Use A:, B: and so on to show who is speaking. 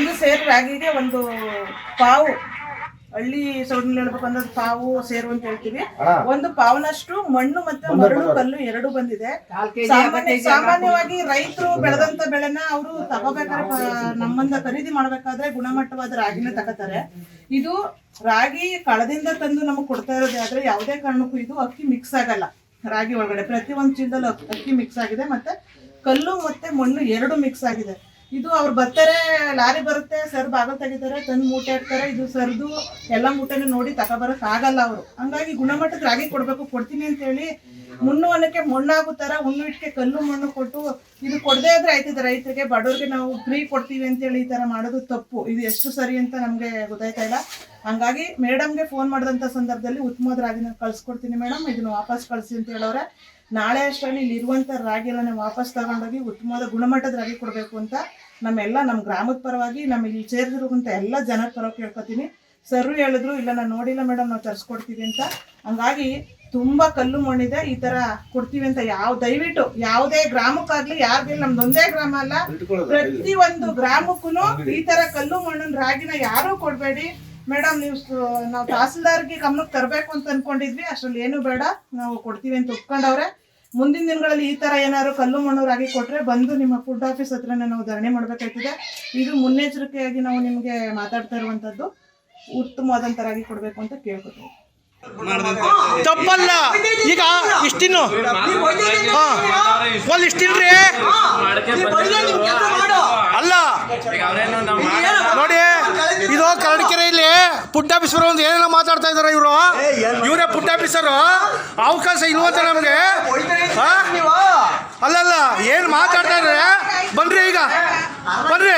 A: ಒಂದು ಸೇರು ರಾಗಿಗೆ ಒಂದು ಪಾವು ಹಳ್ಳಿ ಸೌಡ್ನಲ್ಲಿ ಹೇಳ್ಬೇಕಂದ್ರೆ ಪಾವು ಸೇರು ಅಂತ ಹೇಳ್ತೀವಿ. ಒಂದು ಪಾವನಷ್ಟು ಮಣ್ಣು ಮತ್ತೆ ಮರಳು ಕಲ್ಲು ಎರಡು ಬಂದಿದೆ. ಸಾಮಾನ್ಯ ಸಾಮಾನ್ಯವಾಗಿ ರೈತರು ಬೆಳೆದಂತ ಬೆಳೆನ ಅವರು ತಗೋಬೇಕಾದ್ರೆ ನಮ್ಮಂದ ಖರೀದಿ ಮಾಡ್ಬೇಕಾದ್ರೆ ಗುಣಮಟ್ಟವಾದ ರಾಗಿನ ತಗೋತಾರೆ. ಇದು ರಾಗಿ ಕಳದಿಂದ ತಂದು ನಮಗೆ ಕೊಡ್ತಾ ಇರೋದೇ ಆದ್ರೆ ಯಾವುದೇ ಕಾರಣಕ್ಕೂ ಇದು ಅಕ್ಕಿ ಮಿಕ್ಸ್ ಆಗಲ್ಲ. ರಾಗಿ ಒಳಗಡೆ ಪ್ರತಿ ಒಂದು ಚೀಲದಲ್ಲಿ ಅಕ್ಕಿ ಮಿಕ್ಸ್ ಆಗಿದೆ ಮತ್ತೆ ಕಲ್ಲು ಮತ್ತೆ ಮಣ್ಣು ಎರಡು ಮಿಕ್ಸ್ ಆಗಿದೆ. ಇದು ಅವ್ರು ಬರ್ತಾರೆ, ಲಾರಿ ಬರುತ್ತೆ ಸರ್ ಬಾಗಲ್ ತೆಗಿತಾರೆ, ತಂದು ಮೂಟೆ ಹಾಕ್ತಾರೆ, ಇದು ಸರ್ದು ಎಲ್ಲ ಮೂಟೆನೂ ನೋಡಿ ತಗೊಬರಕ್ ಆಗಲ್ಲ ಅವರು. ಹಂಗಾಗಿ ಗುಣಮಟ್ಟದ ರಾಗಿ ಕೊಡ್ಬೇಕು, ಕೊಡ್ತೀನಿ ಅಂತ ಹೇಳಿ ಅನ್ನಕ್ಕೆ ಮಣ್ಣಾಗೋ ತರ ಹುಣ್ಣು ಇಟ್ಕೆ ಕಲ್ಲು ಮಣ್ಣು ಕೊಟ್ಟು ಇದು ಕೊಡದೆ ಆದ್ರೆ ಆಯ್ತದೆ ರೈತರಿಗೆ. ಬಡವ್ರಿಗೆ ನಾವು ಫ್ರೀ ಕೊಡ್ತೀವಿ ಅಂತೇಳಿ ಈ ತರ ಮಾಡೋದು ತಪ್ಪು. ಇದು ಎಷ್ಟು ಸರಿ ಅಂತ ನಮ್ಗೆ ಗೊತ್ತಾಯ್ತಾ ಇಲ್ಲ. ಹಂಗಾಗಿ ಮೇಡಮ್ಗೆ ಫೋನ್ ಮಾಡಿದಂತ ಸಂದರ್ಭದಲ್ಲಿ ಉತ್ತಮವಾದ ರಾಗಿನ ಕಳ್ಸಿಕೊಡ್ತೀನಿ ಮೇಡಮ್. ಇದನ್ನ ವಾಪಸ್ ಕಳಿಸಿ ಅಂತ ಹೇಳೋರೆ ನಾಳೆ ಅಷ್ಟರಲ್ಲಿ ಇಲ್ಲಿ ಇರುವಂತ ರಾಗಿ ಎಲ್ಲ ವಾಪಸ್ ತಗೊಂಡೋಗಿ ಉತ್ತಮವಾದ ಗುಣಮಟ್ಟದ ರಾಗಿ ಕೊಡಬೇಕು ಅಂತ ನಮ್ಮೆಲ್ಲ ನಮ್ಮ ಗ್ರಾಮದ ಪರವಾಗಿ ನಮ್ಮ ಇಲ್ಲಿ ಸೇರಿದಿರುವಂತ ಎಲ್ಲ ಜನರ ಪರವಾಗಿ ಕೇಳ್ಕೊತೀನಿ. ಸರ್ ಹೇಳಿದ್ರು ಇಲ್ಲ ನಾನು ನೋಡಿಲ್ಲ ಮೇಡಮ್ ನಾವು ತರಿಸ್ಕೊಡ್ತೀವಿ ಅಂತ. ಹಂಗಾಗಿ ತುಂಬಾ ಕಲ್ಲು ಮಣ್ಣಿದೆ. ಈ ತರ ಕೊಡ್ತೀವಿ ಅಂತ ಯಾವ ದಯವಿಟ್ಟು ಯಾವುದೇ ಗ್ರಾಮಕ್ಕಾಗ್ಲಿ ಯಾರ್ದಿಲ್ಲ ನಮ್ದು ಒಂದೇ ಗ್ರಾಮ ಅಲ್ಲ. ಪ್ರತಿ ಒಂದು ಗ್ರಾಮಕ್ಕೂ ಈ ತರ ಕಲ್ಲು ಮಣ್ಣಿನ ರಾಗಿನ ಯಾರೂ ಕೊಡ್ಬೇಡಿ. ಮೇಡಮ್ ನೀವು ನಾವು ತಹಸೀಲ್ದಾರ್ಗೆ ಗಮನಕ್ಕೆ ತರಬೇಕು ಅಂತ ಅನ್ಕೊಂಡಿದ್ವಿ. ಅಷ್ಟ್ರಲ್ಲಿ ಏನು ಬೇಡ. ನಾವು ಕೊಡ್ತೀವಿ ಅಂತ ಒಪ್ಕೊಂಡವ್ರೆ. ಮುಂದಿನ ದಿನಗಳಲ್ಲಿ ಈ ತರ ಏನಾದ್ರು ಕಲ್ಲು ಮಣ್ಣು ರಾಗಿ ಕೊಟ್ರೆ ಬಂದು ನಿಮ್ಮ ಫುಡ್ ಆಫೀಸ್ ಹತ್ರ ನಾವು ಧರಣಿ ಮಾಡ್ಬೇಕಾಗ್ತದೆ ಇದು ಮುನ್ನೆಚ್ಚರಿಕೆಯಾಗಿ ನಾವು ನಿಮ್ಗೆ ಮಾತಾಡ್ತಾ ಇರುವಂತದ್ದು ಉತ್ತಮವಾದಂತ ರಾಗಿ ಕೊಡ್ಬೇಕು ಅಂತ ಕೇಳ್ಕೊತೀವಿ
B: ತಪ್ಪಲ್ಲ. ಈಗ ಇಷ್ಟಿನ್ನು. ಒಂದು ಇಷ್ಟಿಲ್ರಿ? ಅಲ್ಲ. ನೋಡಿ, ಇದು ಕರಡಿಕೆರೆ ಇಲ್ಲಿ. ಪುಡ್ ಆಫೀಸರ್ ಒಂದು ಏನೇನೋ ಮಾತಾಡ್ತಾ ಇದಾರೆ ಇವರು ಇವರೇ ಪುಟ್ಟಾಫೀಸರು? ಆಫೀಸರು ಅವಕಾಶ ಇಲ್ವಂತ ನಮಗೆ. ಅಲ್ಲಲ್ಲ ಏನು ಮಾತಾಡ್ತಾ ಇದಾರೆ ಬನ್ರಿ ಈಗ. ಬನ್ರಿ.